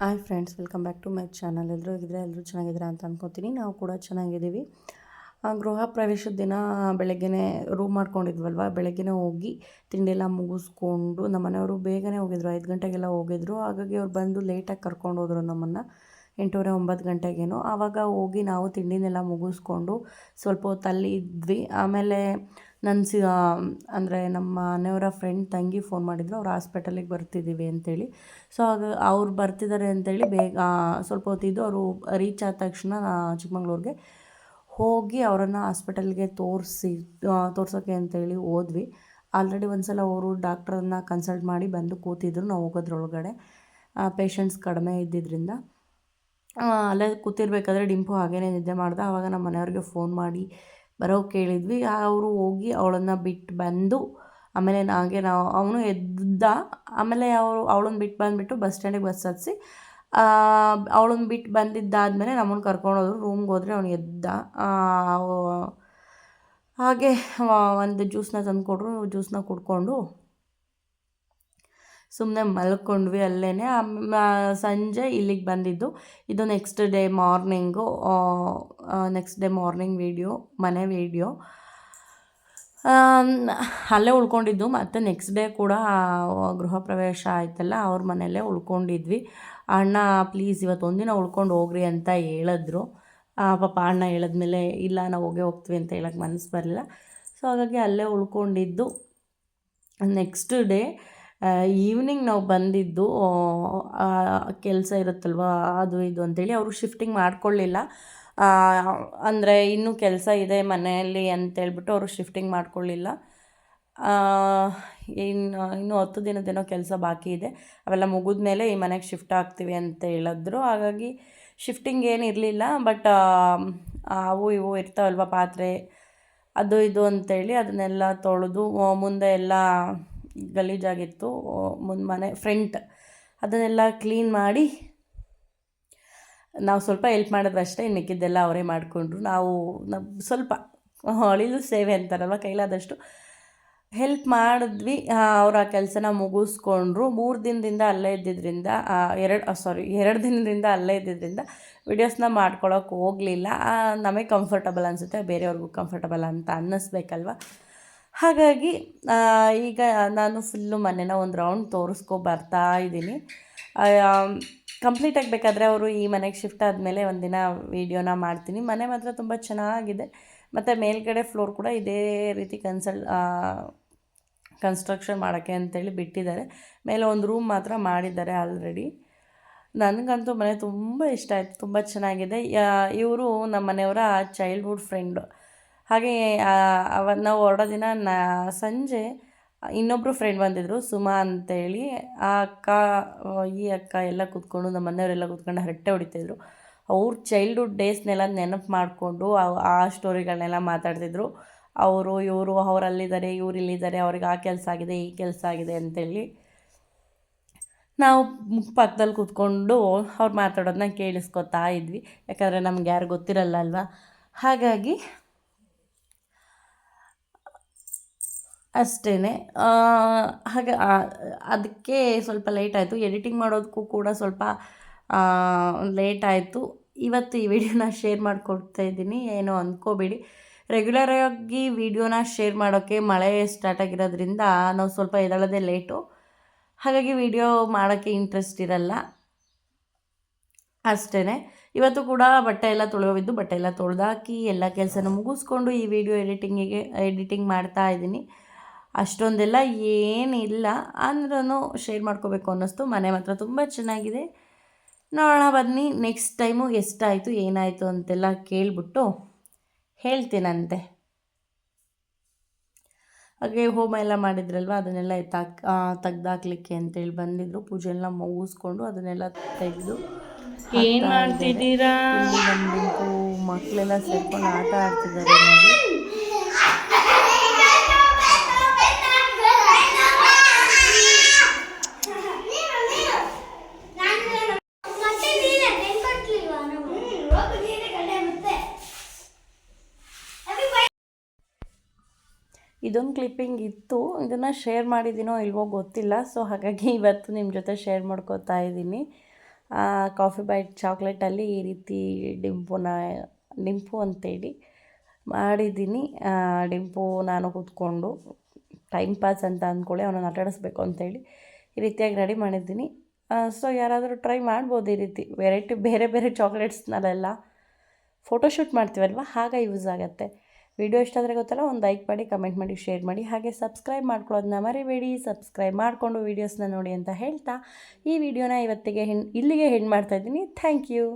Hi friends, welcome back to my channel. ಎಲ್ಲರೂ ಇದ್ರೆ ಎಲ್ಲರೂ ಚೆನ್ನಾಗಿದ್ದೀರಾ ಅಂತ ಅನ್ಕೋತೀನಿ. ನಾವು ಕೂಡ ಚೆನ್ನಾಗಿದ್ದೀವಿ. ಗೃಹ ಪ್ರವೇಶದ ದಿನ ಬೆಳಗ್ಗೆನೇ ರೂಮ್ ಮಾಡ್ಕೊಂಡಿದ್ವಲ್ವ? ಬೆಳಗ್ಗೆನೇ ಹೋಗಿ ತಿಂಡಿ ಎಲ್ಲ ಮುಗಿಸ್ಕೊಂಡು ನಮ್ಮ ಮನೆಯವರು ಬೇಗನೆ ಹೋಗಿದ್ರು. ಐದು ಗಂಟೆಗೆಲ್ಲ ಹೋಗಿದ್ರು. ಹಾಗಾಗಿ ಅವ್ರು ಬಂದು ಲೇಟಾಗಿ ಕರ್ಕೊಂಡು ಹೋದರು ನಮ್ಮನ್ನು. ಎಂಟೂವರೆ ಒಂಬತ್ತು ಗಂಟೆಗೇನೋ. ಆವಾಗ ಹೋಗಿ ನಾವು ತಿಂಡಿನೆಲ್ಲ ಮುಗಿಸ್ಕೊಂಡು ಸ್ವಲ್ಪ ಹೊತ್ತು ಅಲ್ಲಿ ಇದ್ವಿ. ಆಮೇಲೆ ನನ್ನ ಸಿ ಅಂದರೆ ನಮ್ಮ ಮನೆಯವರ ಫ್ರೆಂಡ್ ತಂಗಿ ಫೋನ್ ಮಾಡಿದ್ರು. ಅವ್ರು ಹಾಸ್ಪಿಟಲಿಗೆ ಬರ್ತಿದ್ದೀವಿ ಅಂತೇಳಿ. ಸೊ ಆಗ ಅವ್ರು ಬರ್ತಿದ್ದಾರೆ ಅಂತೇಳಿ ಬೇಗ ಸ್ವಲ್ಪ ಹೊತ್ತಿದ್ದು ಅವರು ರೀಚ್ ಆದ ತಕ್ಷಣ ಚಿಕ್ಕಮಂಗ್ಳೂರಿಗೆ ಹೋಗಿ ಅವರನ್ನು ಹಾಸ್ಪಿಟಲ್ಗೆ ತೋರಿಸಿ ತೋರ್ಸೋಕ್ಕೆ ಅಂತೇಳಿ ಹೋದ್ವಿ. ಆಲ್ರೆಡಿ ಒಂದು ಸಲ ಅವರು ಡಾಕ್ಟ್ರನ್ನ ಕನ್ಸಲ್ಟ್ ಮಾಡಿ ಬಂದು ಕೂತಿದ್ರು ನಾವು ಹೋಗೋದ್ರೊಳಗಡೆ. ಪೇಷಂಟ್ಸ್ ಕಡಿಮೆ ಇದ್ದಿದ್ದರಿಂದ ಅಲ್ಲೇ ಕೂತಿರ್ಬೇಕಾದ್ರೆ ಡಿಂಪು ಹಾಗೇನೆ ನಿದ್ದೆ ಮಾಡ್ದೆ. ಆವಾಗ ನಮ್ಮ ಮನೆಯವ್ರಿಗೆ ಫೋನ್ ಮಾಡಿ ಬರೋ ಕೇಳಿದ್ವಿ. ಅವರು ಹೋಗಿ ಅವಳನ್ನು ಬಿಟ್ಟು ಬಂದು ಆಮೇಲೆ ಹಾಗೆ ನಾವು ಅವನು ಎದ್ದ ಆಮೇಲೆ ಅವರು ಅವಳನ್ನ ಬಿಟ್ಟು ಬಂದುಬಿಟ್ಟು ಬಸ್ ಸ್ಟ್ಯಾಂಡಿಗೆ ಬಸ್ ಹತ್ತಿಸಿ ಅವಳನ್ನ ಬಿಟ್ಟು ಬಂದಿದ್ದಾದಮೇಲೆ ನಮ್ಮನ್ನು ಕರ್ಕೊಂಡು ಹೋದ್ರು. ರೂಮ್ಗೆ ಹೋದರೆ ಅವನು ಎದ್ದ. ಹಾಗೆ ಒಂದು ಜ್ಯೂಸನ್ನ ತಂದು ಕೊಟ್ಟರು ಜ್ಯೂಸನ್ನ ಕುಡ್ಕೊಂಡು ಸುಮ್ಮನೆ ಮಲ್ಕೊಂಡ್ವಿ ಅಲ್ಲೇ ಸಂಜೆ ಇಲ್ಲಿಗೆ ಬಂದಿದ್ದು. ಇದು next day morning next day morning video ಮನೆ ವೀಡಿಯೋ ಅಲ್ಲೇ ಉಳ್ಕೊಂಡಿದ್ದು. ಮತ್ತು ನೆಕ್ಸ್ಟ್ ಡೇ ಕೂಡ ಗೃಹ ಪ್ರವೇಶ ಆಯ್ತಲ್ಲ, ಅವ್ರ ಮನೆಯಲ್ಲೇ ಉಳ್ಕೊಂಡಿದ್ವಿ. ಅಣ್ಣ ಪ್ಲೀಸ್ ಇವತ್ತು ಒಂದಿನ ಉಳ್ಕೊಂಡು ಹೋಗ್ರಿ ಅಂತ ಹೇಳಿದ್ರು. ಪಾಪ ಅಣ್ಣ ಹೇಳಿದ್ಮೇಲೆ, ಇಲ್ಲ, ನಾವು ಹೋಗೇ ಹೋಗ್ತೀವಿ ಅಂತ ಹೇಳಕ್ಕೆ ಮನಸ್ಸು ಬರಲಿಲ್ಲ. ಸೊ ಹಾಗಾಗಿ ಅಲ್ಲೇ ಉಳ್ಕೊಂಡಿದ್ದು. ನೆಕ್ಸ್ಟ್ ಡೇ ಈವ್ನಿಂಗ್ ನಾವು ಬಂದಿದ್ದು ಕೆಲಸ ಇರುತ್ತಲ್ವ, ಅದು ಇದು ಅಂತೇಳಿ ಅವರು ಶಿಫ್ಟಿಂಗ್ ಮಾಡ್ಕೊಳ್ಳಿಲ್ಲ ಅಂದರೆ ಇನ್ನೂ ಕೆಲಸ ಇದೆ ಮನೆಯಲ್ಲಿ ಅಂತೇಳ್ಬಿಟ್ಟು ಅವರು ಶಿಫ್ಟಿಂಗ್ ಮಾಡಿಕೊಳ್ಳಿಲ್ಲ ಇನ್ನು ಇನ್ನೂ ಹತ್ತು ದಿನದೇನೋ ಕೆಲಸ ಬಾಕಿ ಇದೆ. ಅವೆಲ್ಲ ಮುಗಿದ ಮೇಲೆ ಈ ಮನೆಗೆ ಶಿಫ್ಟ್ ಆಗ್ತೀವಿ ಅಂತ ಹೇಳಿದ್ರು. ಹಾಗಾಗಿ ಶಿಫ್ಟಿಂಗ್ ಏನು ಇರಲಿಲ್ಲ ಬಟ್ ಅವು ಇವು ಇರ್ತಾವಲ್ವ ಪಾತ್ರೆ, ಅದು ಇದು ಅಂತೇಳಿ ಅದನ್ನೆಲ್ಲ ತೊಳೆದು ಮುಂದೆ ಎಲ್ಲ ಗಲೀಜಾಗಿತ್ತು ಮುಂದೆ ಮನೆ ಫ್ರಂಟ್ ಅದನ್ನೆಲ್ಲ ಕ್ಲೀನ್ ಮಾಡಿ, ನಾವು ಸ್ವಲ್ಪ ಹೆಲ್ಪ್ ಮಾಡಿದ್ರೆ ಅಷ್ಟೇ ಮಿಕ್ಕಿದ್ದೆಲ್ಲ ಅವರೇ ಮಾಡಿಕೊಂಡ್ರು. ನಾವು ಸ್ವಲ್ಪ ಅಳಿಲು ಸೇವೆ ಅಂತಾರಲ್ವ, ಕೈಲಾದಷ್ಟು ಹೆಲ್ಪ್ ಮಾಡಿದ್ವಿ. ಅವ್ರ ಆ ಕೆಲಸನ ಮುಗಿಸ್ಕೊಂಡ್ರು. ಮೂರು ದಿನದಿಂದ ಅಲ್ಲೇ ಇದ್ದಿದ್ದರಿಂದ ಎರಡು ಸಾರಿ ಎರಡು ದಿನದಿಂದ ಅಲ್ಲೇ ಇದ್ದಿದ್ದರಿಂದ ವಿಡಿಯೋಸ್ನ ಮಾಡ್ಕೊಳಕ್ಕೆ ಹೋಗಲಿಲ್ಲ. ನಮಗೆ ಕಂಫರ್ಟಬಲ್ ಅನಿಸುತ್ತೆ, ಬೇರೆಯವ್ರಿಗೂ ಕಂಫರ್ಟಬಲ್ ಅಂತ ಅನ್ನಿಸ್ಬೇಕಲ್ವ? ಹಾಗಾಗಿ ಈಗ ನಾನು ಫುಲ್ಲು ಮನೆನ ಒಂದು ರೌಂಡ್ ತೋರಿಸ್ಕೊ ಬರ್ತಾ ಇದ್ದೀನಿ. ಕಂಪ್ಲೀಟ್ ಆಗಬೇಕಾದ್ರೆ ಅವರು ಈ ಮನೆಗೆ ಶಿಫ್ಟ್ ಆದಮೇಲೆ ಒಂದಿನ ವೀಡಿಯೋನ ಮಾಡ್ತೀನಿ. ಮನೆ ಮಾತ್ರ ತುಂಬ ಚೆನ್ನಾಗಿದೆ. ಮತ್ತು ಮೇಲ್ಗಡೆ ಫ್ಲೋರ್ ಕೂಡ ಇದೇ ರೀತಿ ಕನ್ಸಲ್ ಕನ್ಸ್ಟ್ರಕ್ಷನ್ ಮಾಡೋಕ್ಕೆ ಅಂತೇಳಿ ಬಿಟ್ಟಿದ್ದಾರೆ. ಮೇಲೆ ಒಂದು ರೂಮ್ ಮಾತ್ರ ಮಾಡಿದ್ದಾರೆ ಆಲ್ರೆಡಿ ನನಗಂತೂ ಮನೆ ತುಂಬ ಇಷ್ಟ ಆಯಿತು. ತುಂಬ ಚೆನ್ನಾಗಿದೆ. ಇವರು ನಮ್ಮ ಮನೆಯವರ ಚೈಲ್ಡ್ಹುಡ್ ಫ್ರೆಂಡು ಹಾಗೆ ಅವ ನಾವು ಹೊರಡೋ ದಿನ ನಾ, ಸಂಜೆ ಇನ್ನೊಬ್ಬರು ಫ್ರೆಂಡ್ ಬಂದಿದ್ದರು ಸುಮಾ ಅಂತೇಳಿ. ಆ ಅಕ್ಕ ಈ ಅಕ್ಕ ಎಲ್ಲ ಕೂತ್ಕೊಂಡು, ನಮ್ಮ ಮನೆಯವರೆಲ್ಲ ಕೂತ್ಕೊಂಡು ಹರಟೆ ಹೊಡಿತಿದ್ರು ಅವ್ರ ಚೈಲ್ಡ್ಹುಡ್ ಡೇಸ್ನೆಲ್ಲ ನೆನಪು ಮಾಡಿಕೊಂಡು, ಆ ಸ್ಟೋರಿಗಳನ್ನೆಲ್ಲ ಮಾತಾಡ್ತಿದ್ರು. ಅವರು, ಇವರು ಅವರಲ್ಲಿದ್ದಾರೆ ಇವ್ರು ಇಲ್ಲಿದ್ದಾರೆ ಅವ್ರಿಗೆ ಆ ಕೆಲಸ ಆಗಿದೆ, ಈ ಕೆಲಸ ಆಗಿದೆ ಅಂತೇಳಿ ನಾವು ಪಕ್ಕದಲ್ಲಿ ಕೂತ್ಕೊಂಡು ಅವ್ರು ಮಾತಾಡೋದನ್ನ ಕೇಳಿಸ್ಕೊತಾ ಇದ್ವಿ. ಯಾಕಂದರೆ ನಮ್ಗೆ ಯಾರು ಗೊತ್ತಿರಲ್ಲ ಅಲ್ವಾ? ಹಾಗಾಗಿ ಅಷ್ಟೇ ಹಾಗೆ ಅದಕ್ಕೆ ಸ್ವಲ್ಪ ಲೇಟ್ ಆಯಿತು. ಎಡಿಟಿಂಗ್ ಮಾಡೋದಕ್ಕೂ ಕೂಡ ಸ್ವಲ್ಪ ಲೇಟ್ ಆಯಿತು. ಇವತ್ತು ಈ ವಿಡಿಯೋನ ಶೇರ್ ಮಾಡಿಕೊಡ್ತಾ ಇದ್ದೀನಿ. ಏನೋ ಅಂದ್ಕೋಬೇಡಿ. ರೆಗ್ಯುಲರಾಗಿ ವಿಡಿಯೋನ ಶೇರ್ ಮಾಡೋಕ್ಕೆ ಮಳೆ ಸ್ಟಾರ್ಟ್ ಆಗಿರೋದ್ರಿಂದ ನಾವು ಸ್ವಲ್ಪ ಎದಳೋದೇ ಲೇಟು ಹಾಗಾಗಿ ವಿಡಿಯೋ ಮಾಡೋಕ್ಕೆ ಇಂಟ್ರೆಸ್ಟ್ ಇರಲ್ಲ. ಅಷ್ಟೇ ಇವತ್ತು ಕೂಡ ಬಟ್ಟೆ ಎಲ್ಲ ತೊಳೆಯೋವಿದ್ದು ಬಟ್ಟೆ ಎಲ್ಲ ತೊಳೆದಾಕಿ ಎಲ್ಲ ಕೆಲಸನ ಮುಗಿಸ್ಕೊಂಡು ಈ ವಿಡಿಯೋ ಎಡಿಟಿಂಗಿಗೆ ಎಡಿಟಿಂಗ್ ಮಾಡ್ತಾ ಇದ್ದೀನಿ. ಅಷ್ಟೊಂದೆಲ್ಲ ಏನಿಲ್ಲ. ಅಂದ್ರೂ ಶೇರ್ ಮಾಡ್ಕೋಬೇಕು ಅನ್ನಿಸ್ತು. ಮನೆ ಮಾತ್ರ ತುಂಬ ಚೆನ್ನಾಗಿದೆ. ನೋಡೋಣ ಬನ್ನಿ. ನೆಕ್ಸ್ಟ್ ಟೈಮು ಎಷ್ಟಾಯಿತು ಏನಾಯಿತು ಅಂತೆಲ್ಲ ಕೇಳಿಬಿಟ್ಟು ಹೇಳ್ತೀನಂತೆ. ಹಾಗೆ ಹೋಮ ಎಲ್ಲ ಮಾಡಿದ್ರಲ್ವ? ಅದನ್ನೆಲ್ಲ ಎತ್ತಾಕ್ ತೆಗ್ದಾಕ್ಲಿಕ್ಕೆ ಅಂತೇಳಿ ಬಂದಿದ್ರು. ಪೂಜೆ ಎಲ್ಲ ಮುಗಿಸ್ಕೊಂಡು ಅದನ್ನೆಲ್ಲ ತೆಗೆದು ಏನು ಮಾಡ್ತಿದ್ದೀರಾ? ಮಕ್ಕಳೆಲ್ಲ ಸೇರ್ಕೊಂಡು ಆಟ ಆಡ್ತಿದ್ದಾರೆ ನೋಡಿ. ಇದೊಂದು ಕ್ಲಿಪ್ಪಿಂಗ್ ಇತ್ತು. ಇದನ್ನು ಶೇರ್ ಮಾಡಿದ್ದೀನೋ ಇಲ್ವೋ ಗೊತ್ತಿಲ್ಲ. ಸೊ ಹಾಗಾಗಿ ಇವತ್ತು ನಿಮ್ಮ ಜೊತೆ ಶೇರ್ ಮಾಡ್ಕೋತಾ ಇದ್ದೀನಿ. ಕಾಫಿ ಬೈಟ್ ಚಾಕ್ಲೇಟಲ್ಲಿ ಈ ರೀತಿ ಡಿಂಪುನ, ಡಿಂಪು ಅಂತೇಳಿ ಮಾಡಿದ್ದೀನಿ. ಡಿಂಪು ನಾನು ಕೂತ್ಕೊಂಡು ಟೈಮ್ ಪಾಸ್ ಅಂತ ಅಂದ್ಕೊಳ್ಳಿ, ಅವನನ್ನು ಆಟಾಡಿಸ್ಬೇಕು ಅಂತೇಳಿ ಈ ರೀತಿಯಾಗಿ ರೆಡಿ ಮಾಡಿದ್ದೀನಿ. ಸೊ ಯಾರಾದರೂ ಟ್ರೈ ಮಾಡ್ಬೋದು ಈ ರೀತಿ. ವೆರೈಟಿ ಬೇರೆ ಬೇರೆ ಚಾಕ್ಲೇಟ್ಸ್ನಲ್ಲೆಲ್ಲ ಫೋಟೋಶೂಟ್ ಮಾಡ್ತೀವಲ್ವ? ಆಗ ಯೂಸ್ ಆಗುತ್ತೆ. ವಿಡಿಯೋ ಇಷ್ಟ ಆದರೆ ಗೊತ್ತಲ್ಲ, ಒಂದು ಲೈಕ್ ಮಾಡಿ ಕಮೆಂಟ್ ಮಾಡಿ ಶೇರ್ ಮಾಡಿ, ಹಾಗೆ ಸಬ್ಸ್ಕ್ರೈಬ್ ಮಾಡ್ಕೊಳ್ಳೋದನ್ನ ಮರಿಬೇಡಿ. ಸಬ್ಸ್ಕ್ರೈಬ್ ಮಾಡಿಕೊಂಡು ವೀಡಿಯೋಸ್ನ ನೋಡಿ ಅಂತ ಹೇಳ್ತಾ ಈ ವಿಡಿಯೋನ ಇವತ್ತಿಗೆ ಹೆಣ್, ಇಲ್ಲಿಗೆ ಹೆಣ್ಣು ಮಾಡ್ತಾಯಿದ್ದೀನಿ ಥ್ಯಾಂಕ್ ಯು